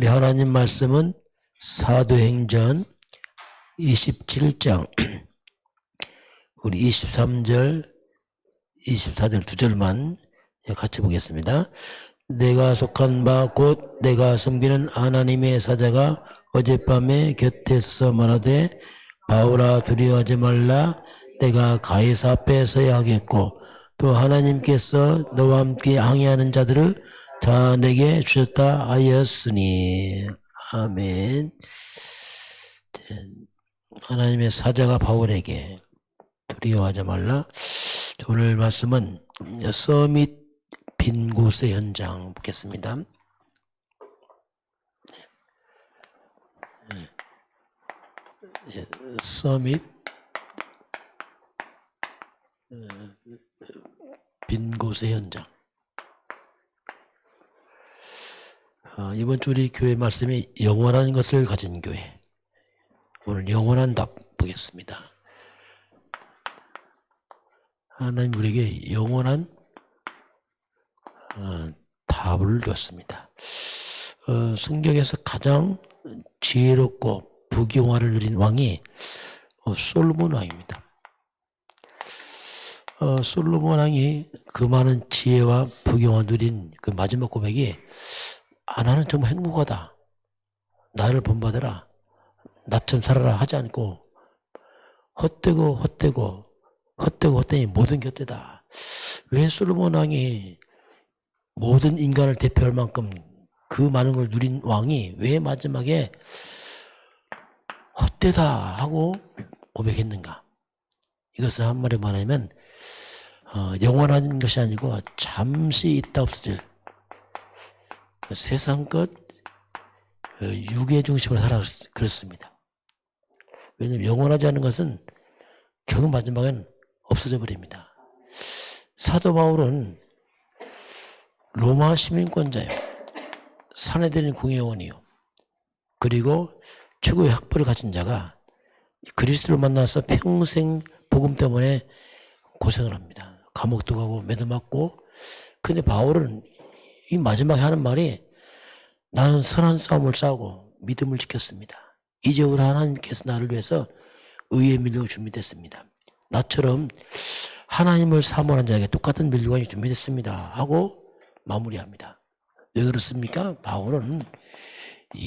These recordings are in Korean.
우리 하나님 말씀은 사도행전 27장 우리 23절 24절 두 절만 같이 보겠습니다. 내가 속한 바 곧 내가 섬기는 하나님의 사자가 어젯밤에 곁에 서서 말하되 바울아 두려워하지 말라 내가 가이사 앞에 서야 하겠고 또 하나님께서 너와 함께 항해하는 자들을 다 내게 주셨다 하였으니 아멘 하나님의 사자가 바울에게 두려워하지 말라 오늘 말씀은 서밋 빈 곳의 현장 보겠습니다. 예, 서밋 빈 곳의 현장. 아, 이번 주 우리 교회 말씀이 영원한 것을 가진 교회. 오늘 영원한 답 보겠습니다. 하나님 우리에게 영원한 어, 답을 줬습니다. 어, 성경에서 가장 지혜롭고 부귀영화를 누린 왕이 어, 솔로몬 왕입니다. 어, 솔로몬 왕이 그 많은 지혜와 부귀영화 누린 그 마지막 고백이 아 나는 정말 행복하다. 나를 본받아라. 나처럼 살아라 하지 않고 헛되고 헛되고 헛되고 헛되니 모든 곁에다. 왜 솔로몬 왕이 모든 인간을 대표할 만큼 그 많은 걸 누린 왕이 왜 마지막에 헛되다 하고 고백했는가? 이것은 한마디로 말하면 어, 영원한 것이 아니고 잠시 있다 없어질 그 세상 것 어, 육의 중심으로 살아 그렇습니다. 왜냐하면 영원하지 않은 것은 결국 마지막엔 없어져 버립니다. 사도 바울은 로마 시민권자요. 사내들인 공회원이요. 그리고 최고의 학벌을 가진 자가 그리스도를 만나서 평생 복음 때문에 고생을 합니다. 감옥도 가고 매도 맞고 근데 바울은 이 마지막에 하는 말이 나는 선한 싸움을 싸우고 믿음을 지켰습니다. 이제 우리 하나님께서 나를 위해서 의의 밀려가 준비됐습니다. 나처럼 하나님을 사모하는 자에게 똑같은 밀려관이 준비됐습니다. 하고 마무리합니다. 왜 그렇습니까? 바울은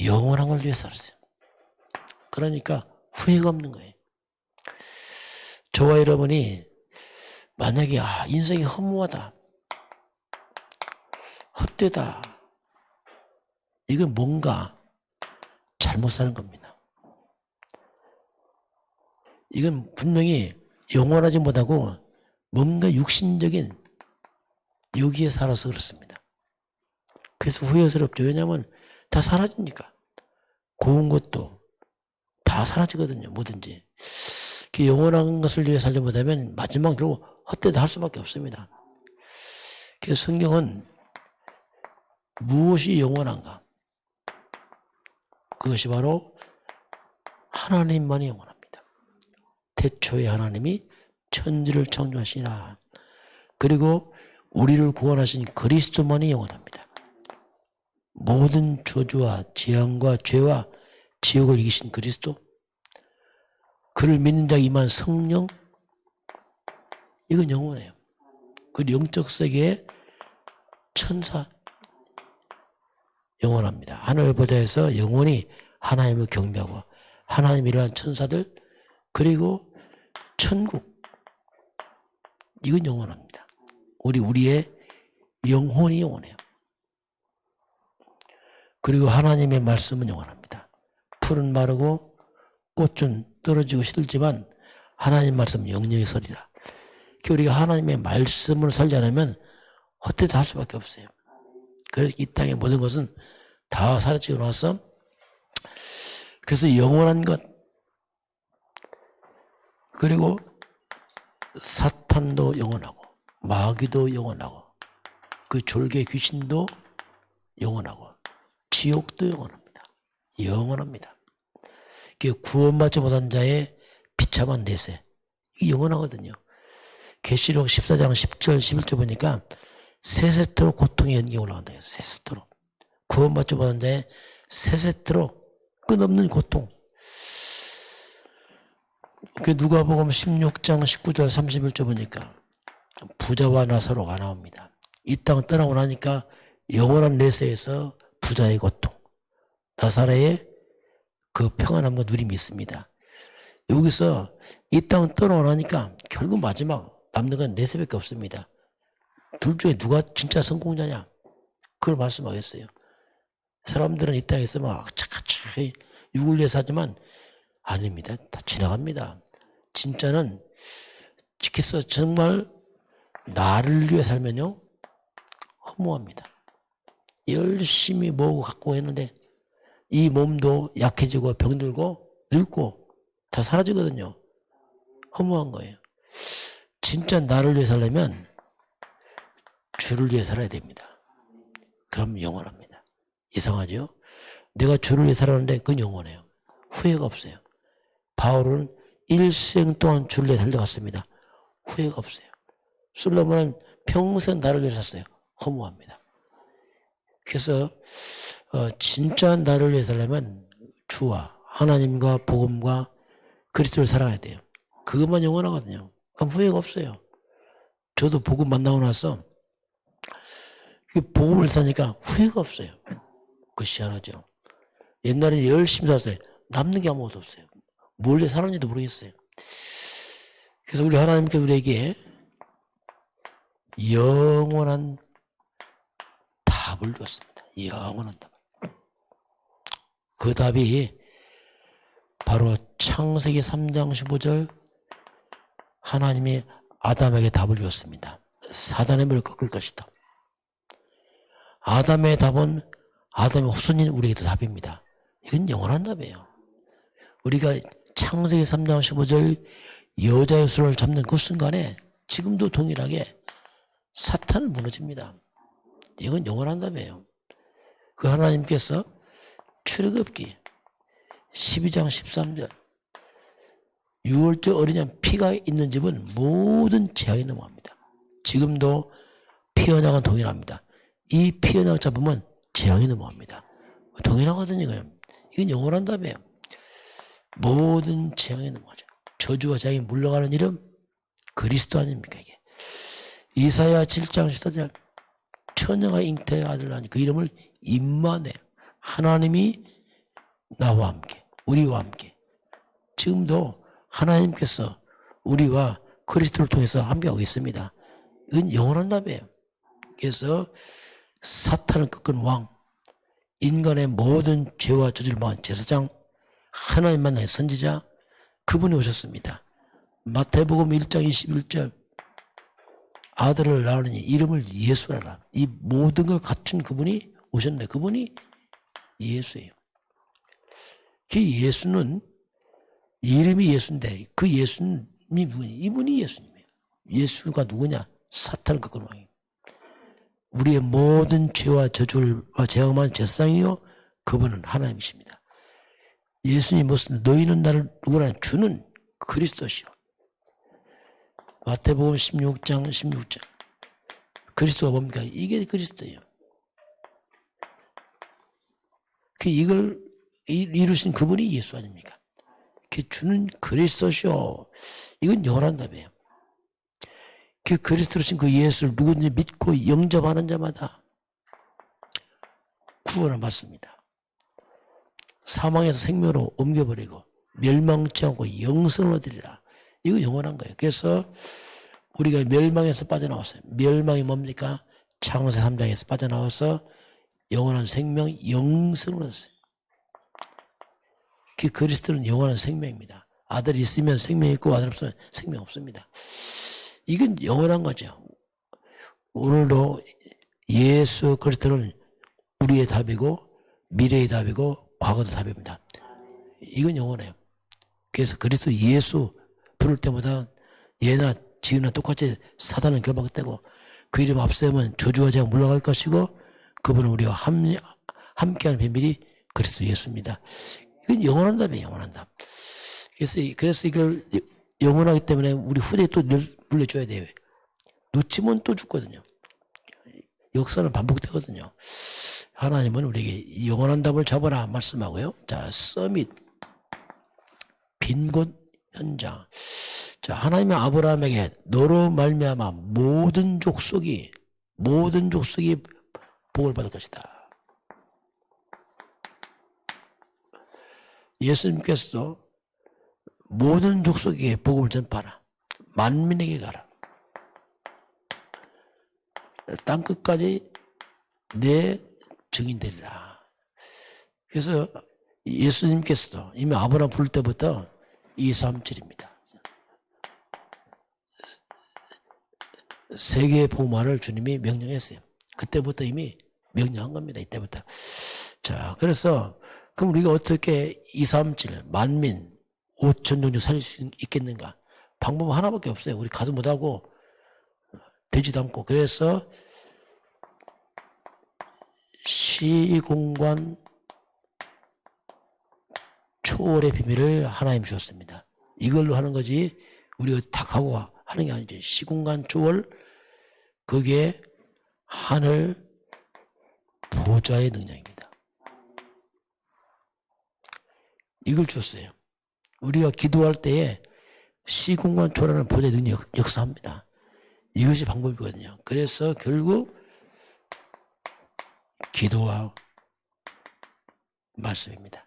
영원한 걸 위해 살았어요. 그러니까 후회가 없는 거예요. 저와 여러분이 만약에 아 인생이 허무하다, 헛되다, 이건 뭔가 잘못 사는 겁니다. 이건 분명히 영원하지 못하고 뭔가 육신적인 여기에 살아서 그렇습니다. 그래서 후회스럽죠. 왜냐하면 다 사라지니까. 고운 것도 다 사라지거든요. 뭐든지. 그 영원한 것을 위해 살지 못하면 마지막 결국 헛되다 할 수밖에 없습니다. 그래서 성경은 무엇이 영원한가? 그것이 바로 하나님만이 영원합니다. 태초에 하나님이 천지를 창조하시나 그리고 우리를 구원하신 그리스도만이 영원합니다. 모든 저주와 재앙과 죄와 지옥을 이기신 그리스도 그를 믿는 자 임한 성령 이건 영원해요. 그 영적 세계의 천사 영원합니다. 하늘 보좌에서 영원히 하나님을 경배하고 하나님이라는 천사들 그리고 천국 이건 영원합니다. 우리 우리의 영혼이 영원해요. 그리고 하나님의 말씀은 영원합니다. 풀은 마르고 꽃은 떨어지고 시들지만 하나님 말씀 영영의 설이라. 우리가 하나님의 말씀을 살지 않으면 헛되다 할 수밖에 없어요. 그래서 이 땅의 모든 것은 다 사라지고 나서 그래서 영원한 것 그리고 사탄도 영원하고 마귀도 영원하고 그 졸개 귀신도 영원하고 지옥도 영원합니다. 영원합니다. 구원받지 못한 자의 비참한 내세 이 영원하거든요. 계시록 14장 10절 11절 보니까 세세토록 고통의 연기 올라간다. 세세토록 구원받지 못한 자의 세세트로 끝없는 고통. 그 누가복음 16장 19절 31절 보니까 부자와 나사로가 나옵니다. 이 땅 떠나고 나니까 영원한 내세에서 부자의 고통, 나사로의 그 평안함과 누림이 있습니다. 여기서 이땅 떠나고 나니까 결국 마지막 남는 건 내세밖에 없습니다. 둘 중에 누가 진짜 성공자냐? 그걸 말씀하겠어요. 사람들은 이 땅에서 막 착착 육을 위해 사지만 아닙니다. 다 지나갑니다. 진짜는 지켜서 정말 나를 위해 살면요 허무합니다. 열심히 모으고 갖고 했는데 이 몸도 약해지고 병들고 늙고 다 사라지거든요. 허무한 거예요. 진짜 나를 위해 살려면 주를 위해 살아야 됩니다. 그럼 영원합니다. 이상하죠? 내가 주를 위해 살았는데 그건 영원해요. 후회가 없어요. 바울은 일생 동안 주를 위해 달려갔습니다. 후회가 없어요. 솔로몬은 평생 나를 위해 샀어요. 허무합니다. 그래서 어, 진짜 나를 위해 살려면 주와 하나님과 복음과 그리스도를 사랑해야 돼요. 그것만 영원하거든요. 그럼 후회가 없어요. 저도 복음 만나고 나서 이 복음을 사니까 후회가 없어요. 그 희한하죠. 옛날에 열심히 살았어요. 남는 게 아무것도 없어요. 뭘로 살았는지도 모르겠어요. 그래서 우리 하나님께 우리에게 영원한 답을 줬습니다. 영원한 답. 그 답이 바로 창세기 3장 15절 하나님이 아담에게 답을 주었습니다. 사단의 물을 꺾을 것이다. 아담의 답은 아담의 후손인 우리에게도 답입니다. 이건 영원한 답이에요. 우리가 창세기 3장 15절 여자의 손을 잡는 그 순간에 지금도 동일하게 사탄은 무너집니다. 이건 영원한 답이에요. 그 하나님께서 출애굽기 12장 13절 유월절 어린 양 피가 있는 집은 모든 재앙이 넘어갑니다. 지금도 피어나간 동일합니다. 이 피어나가 잡으면 재앙이 넘어갑니다. 동일하거든요. 이건, 이건 답이에요. 모든 재앙이 넘어가죠. 저주와 재앙이 물러가는 이름 그리스도 아닙니까 이게. 이사야 7장 14절 처녀가 잉태의 아들 낳니 그 이름을 임마네 하나님이 나와 함께 우리와 함께 지금도 하나님께서 우리와 그리스도를 통해서 함께하고 있습니다. 이건 영원한 답이에요. 그래서 사탄을 꺾은 왕, 인간의 모든 죄와 저주를 막은 제사장, 하나님 만 나의 선지자, 그분이 오셨습니다. 마태복음 1장 21절 아들을 낳으니 이름을 예수라라. 이 모든 걸 갖춘 그분이 오셨는데 그분이 예수예요. 그 예수는 이름이 예수인데 그 예수님이 누구냐? 이분이 예수님이에요. 예수가 누구냐? 사탄을 꺾은 왕이에요. 우리의 모든 죄와 저주와 제험한 제상이요 그분은 하나님이십니다. 예수님 무슨 너희는 나를 누구나 주는 그리스도시요. 마태복음 16장 16절. 그리스도가 뭡니까? 이게 그리스도예요. 그 이걸 이루신 그분이 예수 아닙니까? 그 주는 그리스도시요. 이건 영원한 답이에요. 그 그리스도로 신그 예수를 누구든지 믿고 영접하는 자마다 구원을 받습니다. 사망에서 생명으로 옮겨버리고 멸망치 않고 영생을 얻으리라. 이거 영원한 거예요. 그래서 우리가 멸망에서 빠져나왔어요. 멸망이 뭡니까? 창세 3장에서 빠져나와서 영원한 생명, 영생을 얻었어요. 그 그리스도는 영원한 생명입니다. 아들이 있으면 생명이 있고 아들 없으면 생명 없습니다. 이건 영원한 거죠. 오늘도 예수 그리스도는 우리의 답이고 미래의 답이고 과거도 답입니다. 이건 영원해요. 그래서 그리스도 예수 부를 때마다 예나 지금이나 똑같이 사단은 결박되고 그 이름 앞세우면 저주와 재앙 물러갈 것이고 그분은 우리와 함, 함께하는 비밀이 그리스도 예수입니다. 이건 영원한 답이에요, 영원한 답. 그래서, 그래서 이걸 영원하기 때문에 우리 후대에 또늘 물려줘야 돼요. 놓치면 또 죽거든요. 역사는 반복되거든요. 하나님은 우리에게 영원한 답을 잡아라 말씀하고요. 자, 서밋 빈 곳 현장. 자, 하나님의 아브라함에게 너로 말미암아 모든 족속이 모든 족속이 복을 받을 것이다. 예수님께서 모든 족속에게 복음을 전파라. 만민에게 가라. 땅 끝까지 내 증인 되리라. 그래서 예수님께서도 이미 아브라함 부를 때부터 2, 3, 7입니다. 세계의 복음화를 주님이 명령했어요. 그때부터 이미 명령한 겁니다. 이때부터. 자, 그래서 그럼 우리가 어떻게 2, 3, 7 만민 5천 종족 살릴 수 있겠는가? 방법 하나밖에 없어요. 우리 가서 못하고 되지도 않고 그래서 시공간 초월의 비밀을 하나님 주셨습니다. 이걸로 하는 거지 우리가 다 가고 하는 게 아니죠. 시공간 초월 그게 하늘 보좌의 능력입니다. 이걸 줬어요. 우리가 기도할 때에 시공간 초월하는 보좌의 능력 역사합니다. 이것이 방법이거든요. 그래서 결국 기도와 말씀입니다.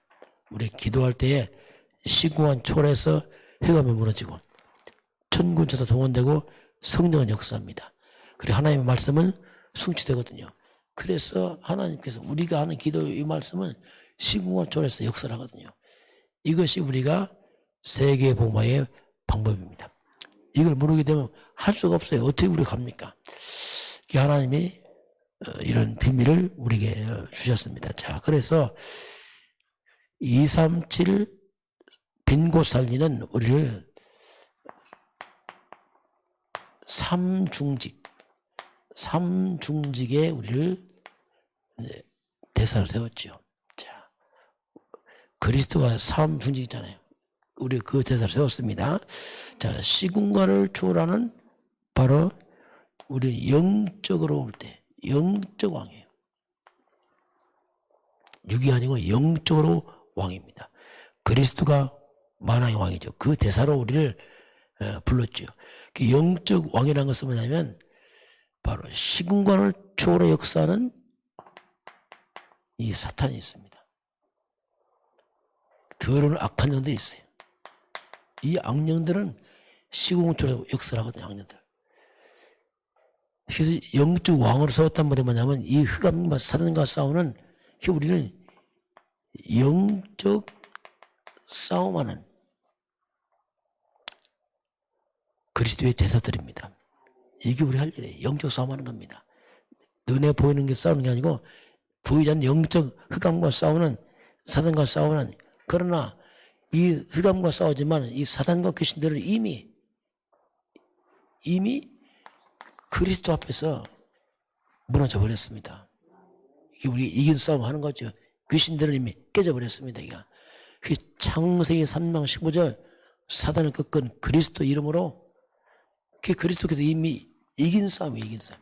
우리 기도할 때에 시공간 초월해서 해감이 무너지고 천군천사 동원되고 성령은 역사합니다. 그리고 하나님의 말씀은 성취되거든요. 그래서 하나님께서 우리가 하는 기도 이 말씀은 시공간 초월해서 역사를 하거든요. 이것이 우리가 세계 복마의 방법입니다. 이걸 모르게 되면 할 수가 없어요. 어떻게 우리가 갑니까? 하나님이 어, 이런 비밀을 우리에게 어, 주셨습니다. 자, 그래서 237 빈곳 살리는 우리를 삼중직, 삼중직에 우리를 대사로 세웠죠. 자, 그리스도가 삼중직이잖아요. 우리 그 대사를 세웠습니다. 자, 시군가를 초월하는 바로 우리 영적으로 올 때, 영적 왕이에요. 육이 아니고 영적으로 왕입니다. 그리스도가 만왕의 왕이죠. 그 대사로 우리를 어, 불렀죠. 그 영적 왕이라는 것은 뭐냐면 바로 시군관을 초월해 역사하는 이 사탄이 있습니다. 더러운 악한 영들이 있어요. 이 악령들은 시공을 초월해 역사를 하거든요. 악령들. 그래서 영적 왕으로 세웠단 말이 뭐냐면 이 흑암과 사단과 싸우는 그 우리는 영적 싸움하는 그리스도의 제사들입니다. 이게 우리 할 일이에요. 영적 싸움하는 겁니다. 눈에 보이는 게 싸우는 게 아니고 보이지 않는 영적 흑암과 싸우는 사단과 싸우는 그러나 이 흑암과 싸우지만 이 사단과 귀신들을 이미 이미 그리스도 앞에서 무너져 버렸습니다. 이게 우리 이긴 싸움 하는 거죠. 귀신들은 이미 깨져 버렸습니다. 이거. 그 창세기 3장 15절 사단을 꺾은 그리스도 이름으로 그 그리스도께서 이미 이긴 싸움이 이긴 싸움.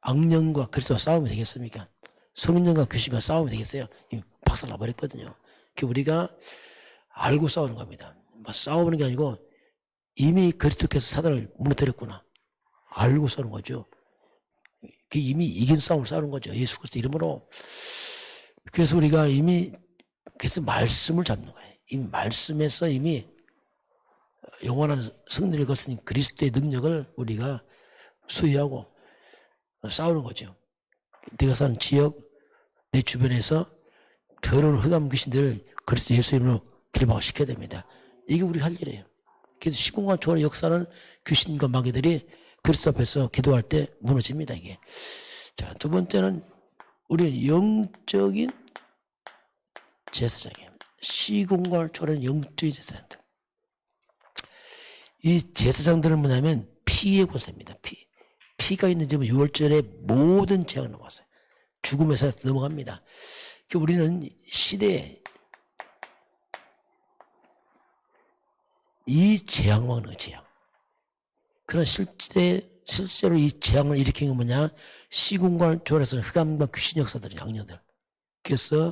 악령과 그리스도와 싸움이 되겠습니까? 성령과 귀신과 싸움이 되겠어요? 박살 나버렸거든요. 그 우리가 알고 싸우는 겁니다. 뭐 싸우는 게 아니고 이미 그리스도께서 사단을 무너뜨렸구나. 알고 싸우는 거죠. 그 이미 이긴 싸움을 싸우는 거죠. 예수 그리스도 이름으로. 그래서 우리가 이미 그래서 말씀을 잡는 거예요. 이미 말씀에서 이미 영원한 승리를 거스린 그리스도의 능력을 우리가 수유하고 싸우는 거죠. 내가 사는 지역, 내 주변에서 더러운 흑암 귀신들을 그리스도 예수 이름으로 길방시켜야 됩니다. 이게 우리 할 일이에요. 그래서 시공간 초월의 역사는 귀신과 마귀들이 그리스도 앞에서 기도할 때 무너집니다, 이게. 자, 두 번째는 우리는 영적인 제사장이에요. 시공간을 초월한 영적인 제사장들. 이 제사장들은 뭐냐면 피의 권세입니다, 피. 피가 있는 집은 6월절에 모든 재앙을 넘어갔어요. 죽음에서 넘어갑니다. 그 우리는 시대에 이 재앙 막는 재앙. 그런 실제 실제로 이 재앙을 일으킨 건 뭐냐? 시공간을 초월해서 흑암과 귀신 역사들, 양녀들. 그래서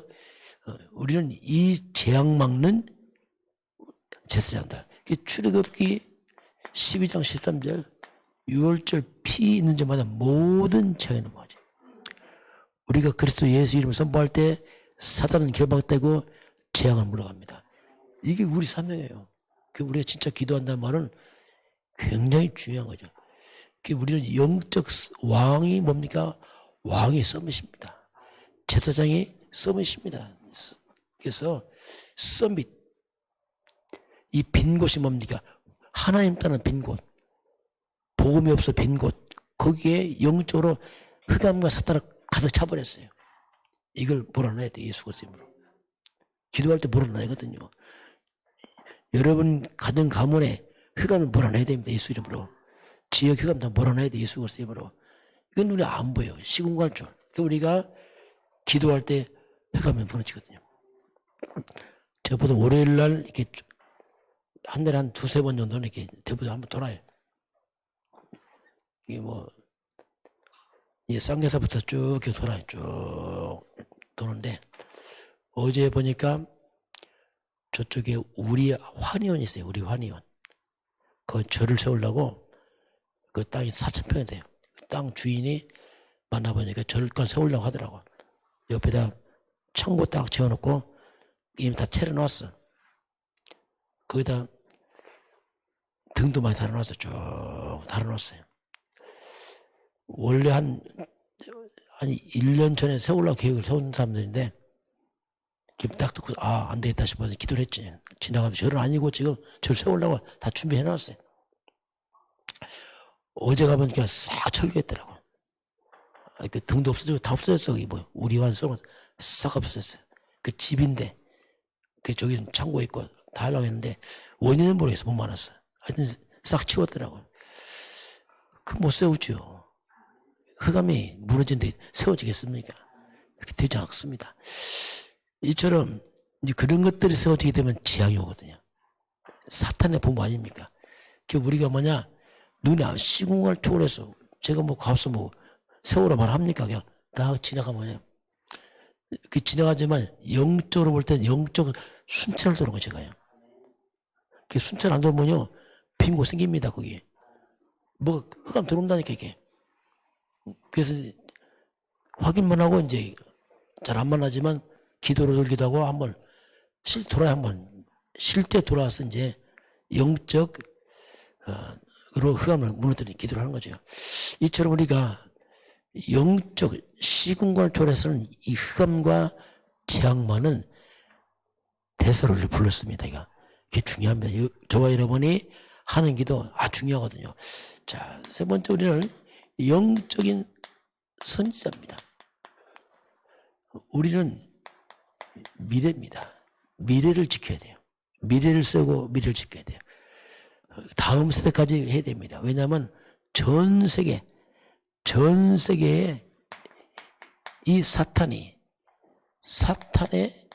어, 우리는 이 재앙 막는 제사장들. 그 출애굽기 12장 13절 유월절 피 있는 자마다 모든 재앙을 뭐지? 우리가 그리스도 예수 이름을 선포할 때 사단은 결박되고 재앙을 물러갑니다. 이게 우리 사명이에요. 그 우리가 진짜 기도한다는 말은 굉장히 중요한 거죠. 그 우리는 영적 왕이 뭡니까? 왕이 서밋입니다. 제사장이 서밋입니다. 그래서 서밋 이 빈 곳이 뭡니까? 하나님 따는 빈 곳, 복음이 없어 빈 곳, 거기에 영적으로 흑암과 사탄을 가득 차버렸어요. 이걸 몰아내야 돼 예수 그리스도로. 기도할 때 몰아내거든요. 여러분 가정 가문에 흑암을 몰아내야 됩니다. 예수 이름으로. 지역 흑암 다 몰아내야 돼. 예수 그리스도 이름으로. 이건 눈에 안 보여요. 시공갈 줄. 그러니까 우리가 기도할 때 흑암이 무너지거든요. 제가 보통 월요일 날 이렇게 한 달에 한 두세 번 정도는 이렇게 대부분 한번 돌아요. 이게 뭐, 이 쌍계사부터 쭉 이렇게 돌아요. 쭉 도는데, 어제 보니까 저쪽에 우리 환의원이 있어요. 우리 환의원. 그 절을 세우려고 그 땅이 4천 평이 돼요. 그땅 주인이 만나보니까 절간 세우려고 하더라고. 옆에다 창고 딱 지어놓고 이미 다 채려놨어. 거기다 등도 많이 달아놨어. 쭉 달아놨어요. 원래 한, 한 1년 전에 세우려고 계획을 세운 사람들인데 지금 딱 듣고 아 안 되겠다 싶어서 기도를 했지. 지나가면서 절은 아니고 지금 절 세우려고 다 준비해 놨어요. 어제 가보니까 싹 철거했더라고 아, 그 등도 없어지고 다 없어졌어. 거기 뭐 우리 완성은 싹 없어졌어요. 그 집인데 그 저기 창고에 있고 다 하려고 했는데 원인은 모르겠어. 못 많았어 하여튼 싹 치웠더라고 그못 세우죠 흑암이 무너진데 세워지겠습니까 그렇게 되지 않습니다 이처럼 그런 것들이 세워지게 되면 재앙이 오거든요. 사탄의 본부 아닙니까? 그 우리가 뭐냐 눈에 안- 시공을 초월해서 제가 뭐 가서 뭐 세우라 말합니까? 그냥 다 지나가면요. 그 지나가지만 영적으로 볼 때는 영적 순찰을 도는 거 제가요. 그 순찰 안 돌면요 빈곳 생깁니다 거기. 뭐 흑암 들어온다니까 이게. 그래서 확인만 하고 이제 잘 안 만나지만 기도를 돌기도 하고 한번 실 돌아 한번 쉴 때 돌아와서 이제 영적 어로 흑암을 무너뜨리는 기도를 하는 거죠. 이처럼 우리가 영적 시공간을 초월해서는 이 흑암과 재앙만은 대서를 불렀습니다. 이거 그게 중요합니다. 이- 저와 여러분이 하는 기도 아주 중요하거든요. 자, 세 번째 우리는 영적인 선지자입니다. 우리는 미래입니다. 미래를 지켜야 돼요. 미래를 쓰고 미래를 지켜야 돼요. 다음 세대까지 해야 됩니다. 왜냐하면 전 세계, 전 세계에 이 사탄이 사탄의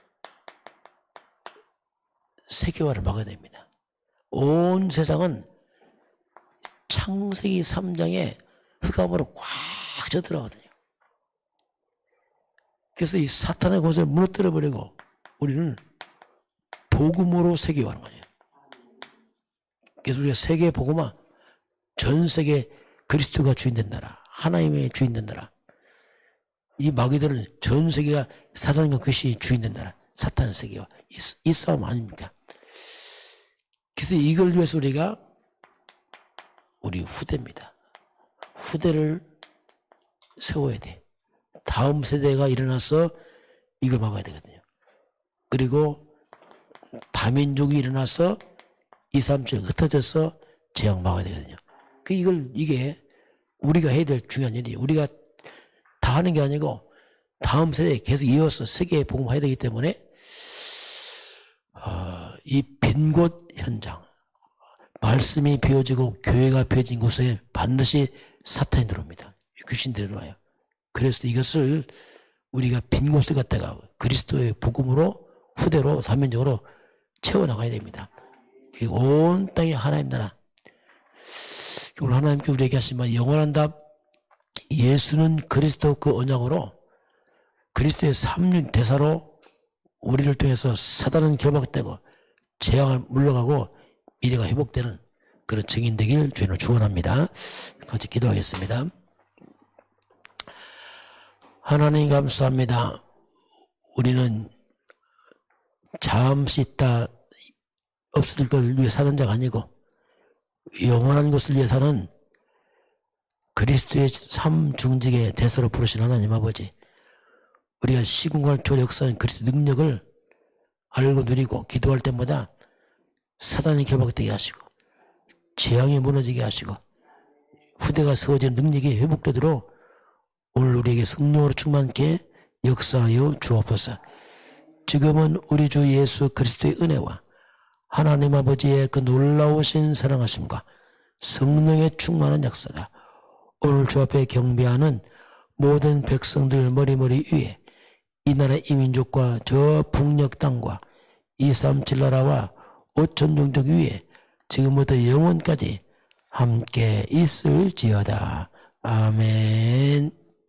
세계화를 막아야 됩니다. 온 세상은 창세기 3장에 흑암으로 꽉 젖들어가거든요. 그래서 이 사탄의 곳을 무너뜨려 버리고 우리는 복음으로 세계화하는 거예요. 그래서 우리가 세계 복음화 전 세계 그리스도가 주인 된 나라, 하나님의 주인 된 나라. 이 마귀들은 전 세계가 사단과 그것이 주인 된 나라, 사탄의 세계와 이, 이 싸움 아닙니까? 그래서 이걸 위해서 우리가 우리 후대입니다. 후대를 세워야 돼. 다음 세대가 일어나서 이걸 막아야 되거든요. 그리고 다민족이 일어나서 2, 3, 7 흩어져서 재앙 막아야 되거든요. 그 이걸 이게 우리가 해야 될 중요한 일이에요. 우리가 다 하는 게 아니고 다음 세대에 계속 이어서 세계에 복음해야 되기 때문에 어, 이빈 곳 현장 말씀이 비워지고 교회가 비워진 곳에 반드시 사탄이 들어옵니다. 귀신들이 들어와요. 그래서 이것을 우리가 빈 곳을 갖다가 그리스도의 복음으로 후대로 단면적으로 채워나가야 됩니다. 온 땅이 하나님 나라. 오늘 하나님께 우리에게 하시면 영원한 답 예수는 그리스도 그 언약으로 그리스도의 삼륜 대사로 우리를 통해서 사단은 결박되고 재앙을 물러가고 미래가 회복되는 그런 증인 되길 주님을 축원합니다. 같이 기도하겠습니다. 하나님 감사합니다. 우리는 잠시 있다 없을 걸 위해 사는 자가 아니고 영원한 것을 위해 사는 그리스도의 삶 중직의 대사로 부르신 하나님 아버지 우리가 시공간 초 역사는 그리스도 능력을 알고 누리고 기도할 때마다 사단이 결박되게 하시고 재앙이 무너지게 하시고 후대가 세워지는 능력이 회복되도록 오늘 우리에게 성령으로 충만케 역사하여 주옵소서. 지금은 우리 주 예수 그리스도의 은혜와 하나님 아버지의 그 놀라우신 사랑하심과 성령의 충만한 역사가 오늘 주 앞에 경배하는 모든 백성들 머리머리 위에 이 나라 이민족과 저 북녘 땅과 이삼칠 나라와 오천 종족 위에 지금부터 영원까지 함께 있을지어다. 아멘.